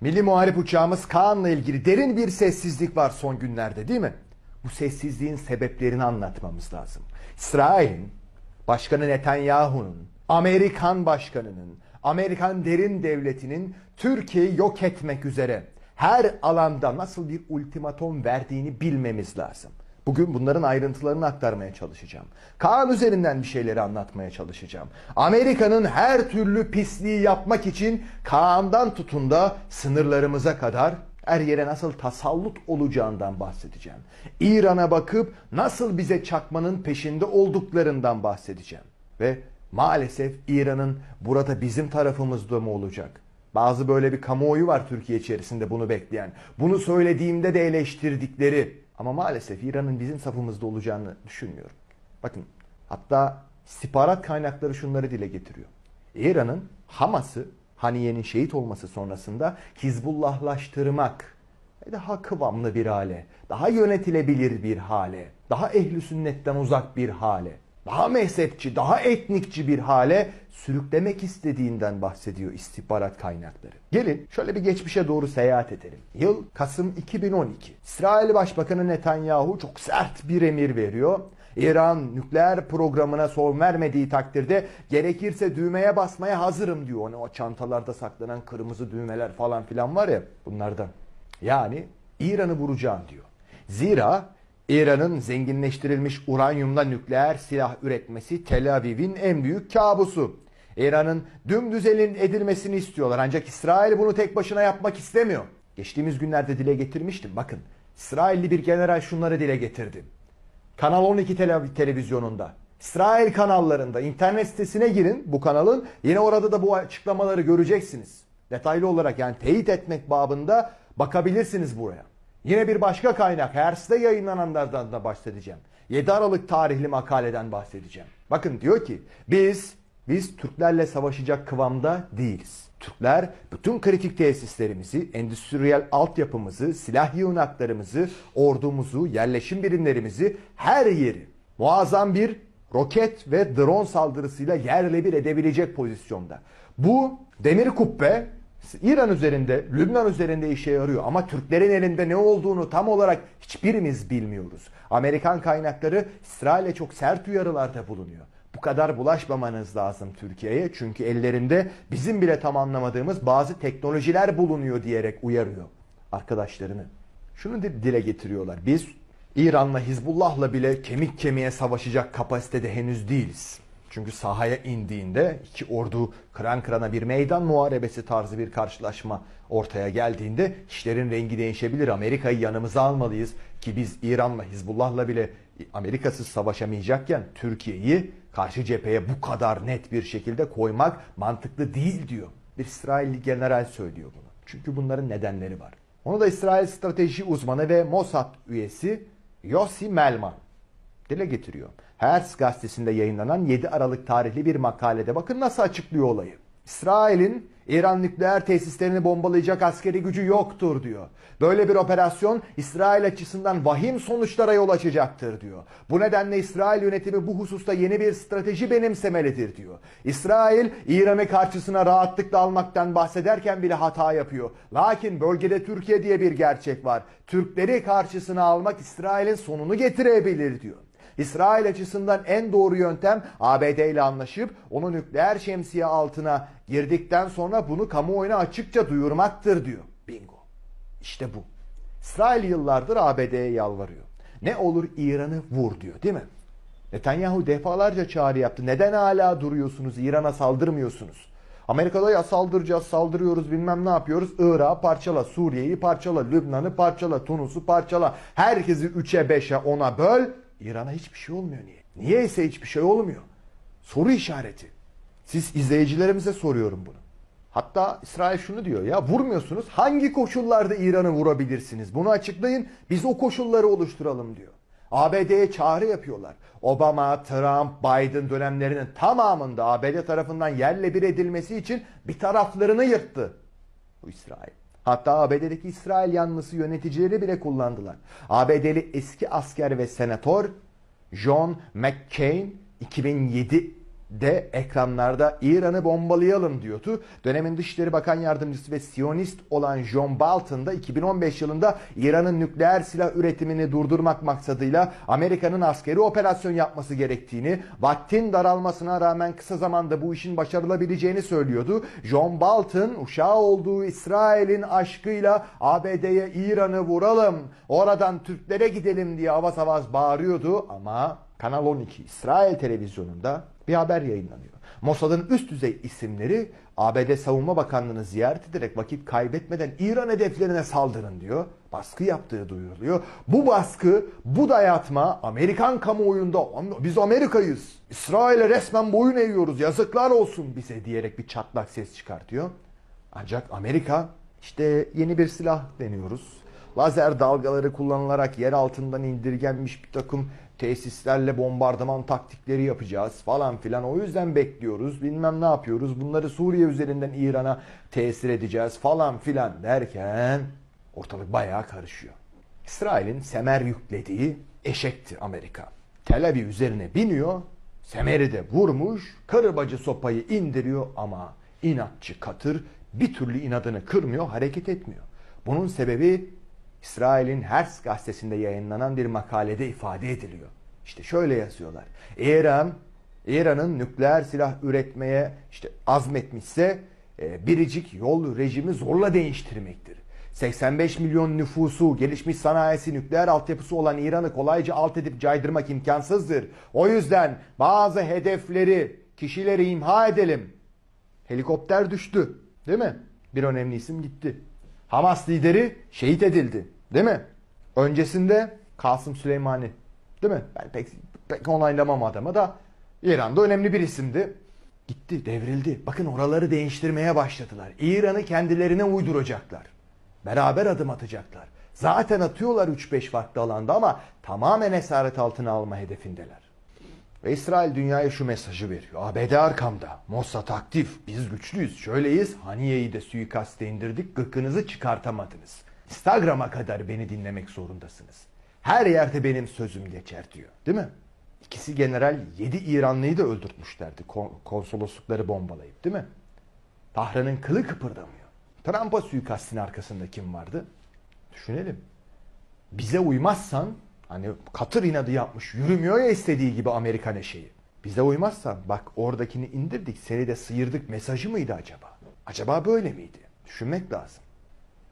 Milli Muharip uçağımız Kaan'la ilgili derin bir sessizlik var son günlerde değil mi? Bu sessizliğin sebeplerini anlatmamız lazım. İsrail'in, Başkanı Netanyahu'nun, Amerikan başkanının, Amerikan derin devletinin Türkiye'yi yok etmek üzere her alanda nasıl bir ultimatom verdiğini bilmemiz lazım. Bugün bunların ayrıntılarını aktarmaya çalışacağım. Kaan üzerinden bir şeyleri anlatmaya çalışacağım. Amerika'nın her türlü pisliği yapmak için Kaan'dan tutun da sınırlarımıza kadar her yere nasıl tasallut olacağından bahsedeceğim. İran'a bakıp nasıl bize çakmanın peşinde olduklarından bahsedeceğim. Ve maalesef İran'ın burada bizim tarafımızda mı olacak? Bazı böyle bir kamuoyu var Türkiye içerisinde bunu bekleyen. Bunu söylediğimde de eleştirdikleri. Ama maalesef İran'ın bizim safımızda olacağını düşünmüyorum. Bakın hatta istihbarat kaynakları şunları dile getiriyor. İran'ın Hamas'ı Haniye'nin şehit olması sonrasında Hizbullahlaştırmak daha kıvamlı bir hale, daha yönetilebilir bir hale, daha ehli sünnetten uzak bir hale, daha mezhepçi, daha etnikçi bir hale sürüklemek istediğinden bahsediyor istihbarat kaynakları. Gelin şöyle bir geçmişe doğru seyahat edelim. Yıl Kasım 2012. İsrail Başbakanı Netanyahu çok sert bir emir veriyor. İran nükleer programına son vermediği takdirde gerekirse düğmeye basmaya hazırım diyor. Hani o çantalarda saklanan kırmızı düğmeler falan filan var ya bunlardan. Yani İran'ı vuracağım diyor. Zira İran'ın zenginleştirilmiş uranyumla nükleer silah üretmesi Tel Aviv'in en büyük kabusu. İran'ın dümdüz elin edilmesini istiyorlar ancak İsrail bunu tek başına yapmak istemiyor. Geçtiğimiz günlerde dile getirmiştim bakın. İsrailli bir general şunları dile getirdi. Kanal 12 tele- televizyonunda, İsrail kanallarında, internet sitesine girin bu kanalın. Yine orada da bu açıklamaları göreceksiniz. Detaylı olarak yani teyit etmek babında bakabilirsiniz buraya. Yine bir başka kaynak Hers'te yayınlananlardan da bahsedeceğim. 7 Aralık tarihli makaleden bahsedeceğim. Bakın diyor ki biz biz Türklerle savaşacak kıvamda değiliz. Türkler bütün kritik tesislerimizi, endüstriyel altyapımızı, silah yığınaklarımızı, ordumuzu, yerleşim birimlerimizi her yeri muazzam bir roket ve drone saldırısıyla yerle bir edebilecek pozisyonda. Bu demir kubbe İran üzerinde, Lübnan üzerinde işe yarıyor ama Türklerin elinde ne olduğunu tam olarak hiçbirimiz bilmiyoruz. Amerikan kaynakları İsrail'e çok sert uyarılarda bulunuyor. Bu kadar bulaşmamanız lazım Türkiye'ye çünkü ellerinde bizim bile tam anlamadığımız bazı teknolojiler bulunuyor diyerek uyarıyor arkadaşlarını. Şunu di- dile getiriyorlar. Biz İran'la Hizbullah'la bile kemik kemiğe savaşacak kapasitede henüz değiliz. Çünkü sahaya indiğinde iki ordu kıran kırana bir meydan muharebesi tarzı bir karşılaşma ortaya geldiğinde işlerin rengi değişebilir. Amerika'yı yanımıza almalıyız ki biz İran'la Hizbullah'la bile Amerikasız savaşamayacakken Türkiye'yi karşı cepheye bu kadar net bir şekilde koymak mantıklı değil diyor. Bir İsrailli general söylüyor bunu. Çünkü bunların nedenleri var. Onu da İsrail strateji uzmanı ve Mossad üyesi Yossi Melman dile getiriyor. Hers gazetesinde yayınlanan 7 Aralık tarihli bir makalede bakın nasıl açıklıyor olayı. İsrail'in İran nükleer tesislerini bombalayacak askeri gücü yoktur diyor. Böyle bir operasyon İsrail açısından vahim sonuçlara yol açacaktır diyor. Bu nedenle İsrail yönetimi bu hususta yeni bir strateji benimsemelidir diyor. İsrail İran'ı karşısına rahatlıkla almaktan bahsederken bile hata yapıyor. Lakin bölgede Türkiye diye bir gerçek var. Türkleri karşısına almak İsrail'in sonunu getirebilir diyor. İsrail açısından en doğru yöntem ABD ile anlaşıp onu nükleer şemsiye altına girdikten sonra bunu kamuoyuna açıkça duyurmaktır diyor. Bingo. İşte bu. İsrail yıllardır ABD'ye yalvarıyor. Ne olur İran'ı vur diyor değil mi? Netanyahu defalarca çağrı yaptı. Neden hala duruyorsunuz? İran'a saldırmıyorsunuz. Amerika'da ya saldıracağız, saldırıyoruz bilmem ne yapıyoruz. Irak'ı parçala, Suriye'yi parçala, Lübnan'ı parçala, Tunus'u parçala. Herkesi 3'e 5'e 10'a böl. İran'a hiçbir şey olmuyor niye? Niye ise hiçbir şey olmuyor? Soru işareti. Siz izleyicilerimize soruyorum bunu. Hatta İsrail şunu diyor ya vurmuyorsunuz hangi koşullarda İran'ı vurabilirsiniz? Bunu açıklayın biz o koşulları oluşturalım diyor. ABD'ye çağrı yapıyorlar. Obama, Trump, Biden dönemlerinin tamamında ABD tarafından yerle bir edilmesi için bir taraflarını yırttı. Bu İsrail. Hatta ABD'deki İsrail yanlısı yöneticileri bile kullandılar. ABD'li eski asker ve senatör John McCain 2007 de ekranlarda İran'ı bombalayalım diyordu. Dönemin Dışişleri Bakan Yardımcısı ve Siyonist olan John Bolton da 2015 yılında İran'ın nükleer silah üretimini durdurmak maksadıyla Amerika'nın askeri operasyon yapması gerektiğini, vaktin daralmasına rağmen kısa zamanda bu işin başarılabileceğini söylüyordu. John Bolton uşağı olduğu İsrail'in aşkıyla ABD'ye İran'ı vuralım, oradan Türklere gidelim diye avaz avaz bağırıyordu ama Kanal 12 İsrail televizyonunda bir haber yayınlanıyor. Mossad'ın üst düzey isimleri ABD Savunma Bakanlığı'nı ziyaret ederek vakit kaybetmeden İran hedeflerine saldırın diyor. Baskı yaptığı duyuruluyor. Bu baskı, bu dayatma Amerikan kamuoyunda biz Amerika'yız. İsrail'e resmen boyun eğiyoruz. Yazıklar olsun bize diyerek bir çatlak ses çıkartıyor. Ancak Amerika işte yeni bir silah deniyoruz. Lazer dalgaları kullanılarak yer altından indirgenmiş bir takım tesislerle bombardıman taktikleri yapacağız falan filan. O yüzden bekliyoruz. Bilmem ne yapıyoruz. Bunları Suriye üzerinden İran'a tesir edeceğiz falan filan derken ortalık bayağı karışıyor. İsrail'in semer yüklediği eşekti Amerika. Tel Aviv üzerine biniyor. Semeri de vurmuş. Karı sopayı indiriyor ama inatçı katır bir türlü inadını kırmıyor, hareket etmiyor. Bunun sebebi İsrail'in Hers gazetesinde yayınlanan bir makalede ifade ediliyor. İşte şöyle yazıyorlar. İran, İran'ın nükleer silah üretmeye işte azmetmişse e, biricik yol rejimi zorla değiştirmektir. 85 milyon nüfusu, gelişmiş sanayisi, nükleer altyapısı olan İran'ı kolayca alt edip caydırmak imkansızdır. O yüzden bazı hedefleri, kişileri imha edelim. Helikopter düştü, değil mi? Bir önemli isim gitti. Hamas lideri şehit edildi. Değil mi? Öncesinde Kasım Süleymani. Değil mi? Ben pek, pek onaylamam adamı da İran'da önemli bir isimdi. Gitti, devrildi. Bakın oraları değiştirmeye başladılar. İran'ı kendilerine uyduracaklar. Beraber adım atacaklar. Zaten atıyorlar 3-5 farklı alanda ama tamamen esaret altına alma hedefindeler. Ve İsrail dünyaya şu mesajı veriyor. ABD arkamda. Mossad aktif. Biz güçlüyüz. Şöyleyiz. Haniye'yi de suikaste indirdik. Gıkınızı çıkartamadınız. Instagram'a kadar beni dinlemek zorundasınız. Her yerde benim sözüm geçer diyor. Değil mi? İkisi general 7 İranlıyı da öldürtmüşlerdi konsoloslukları bombalayıp değil mi? Tahran'ın kılı kıpırdamıyor. Trump'a suikastin arkasında kim vardı? Düşünelim. Bize uymazsan hani katır inadı yapmış yürümüyor ya istediği gibi Amerikan eşeği. Bize uymazsan bak oradakini indirdik seni de sıyırdık mesajı mıydı acaba? Acaba böyle miydi? Düşünmek lazım.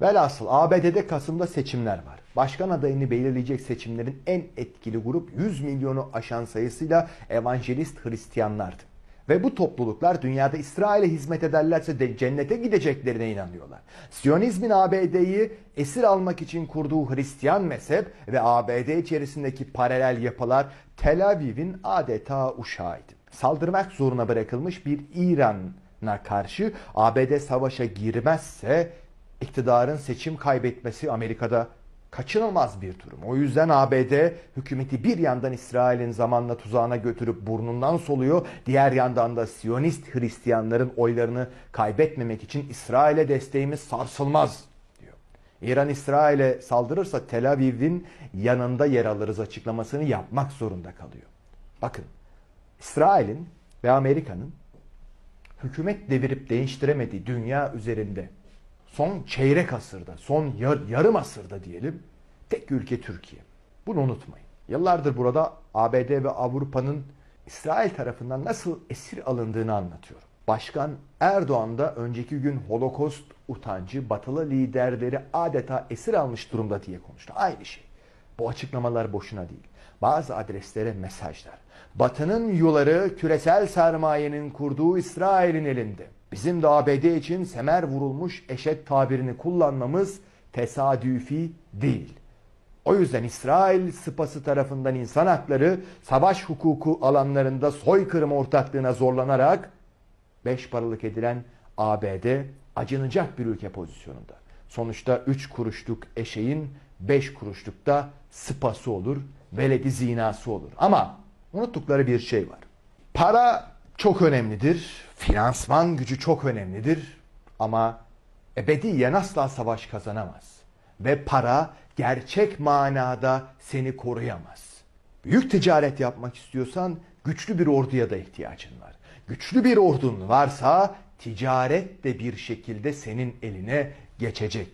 Velhasıl ABD'de Kasım'da seçimler var. Başkan adayını belirleyecek seçimlerin en etkili grup 100 milyonu aşan sayısıyla evangelist Hristiyanlardı. Ve bu topluluklar dünyada İsrail'e hizmet ederlerse de cennete gideceklerine inanıyorlar. Siyonizmin ABD'yi esir almak için kurduğu Hristiyan mezhep ve ABD içerisindeki paralel yapılar Tel Aviv'in adeta uşağıydı. Saldırmak zoruna bırakılmış bir İran'a karşı ABD savaşa girmezse iktidarın seçim kaybetmesi Amerika'da kaçınılmaz bir durum. O yüzden ABD hükümeti bir yandan İsrail'in zamanla tuzağına götürüp burnundan soluyor. Diğer yandan da Siyonist Hristiyanların oylarını kaybetmemek için İsrail'e desteğimiz sarsılmaz diyor. İran İsrail'e saldırırsa Tel Aviv'in yanında yer alırız açıklamasını yapmak zorunda kalıyor. Bakın İsrail'in ve Amerika'nın hükümet devirip değiştiremediği dünya üzerinde son çeyrek asırda, son yar, yarım asırda diyelim tek ülke Türkiye. Bunu unutmayın. Yıllardır burada ABD ve Avrupa'nın İsrail tarafından nasıl esir alındığını anlatıyorum. Başkan Erdoğan da önceki gün Holokost utancı batılı liderleri adeta esir almış durumda diye konuştu. Aynı şey. Bu açıklamalar boşuna değil. Bazı adreslere mesajlar. Batının yuları küresel sermayenin kurduğu İsrail'in elinde. Bizim de ABD için semer vurulmuş eşek tabirini kullanmamız tesadüfi değil. O yüzden İsrail sıpası tarafından insan hakları savaş hukuku alanlarında soykırım ortaklığına zorlanarak beş paralık edilen ABD acınacak bir ülke pozisyonunda. Sonuçta üç kuruşluk eşeğin beş kuruşlukta sıpası olur, veledi zinası olur. Ama unuttukları bir şey var. Para çok önemlidir. Finansman gücü çok önemlidir. Ama ebediyen asla savaş kazanamaz. Ve para gerçek manada seni koruyamaz. Büyük ticaret yapmak istiyorsan güçlü bir orduya da ihtiyacın var. Güçlü bir ordun varsa ticaret de bir şekilde senin eline geçecek.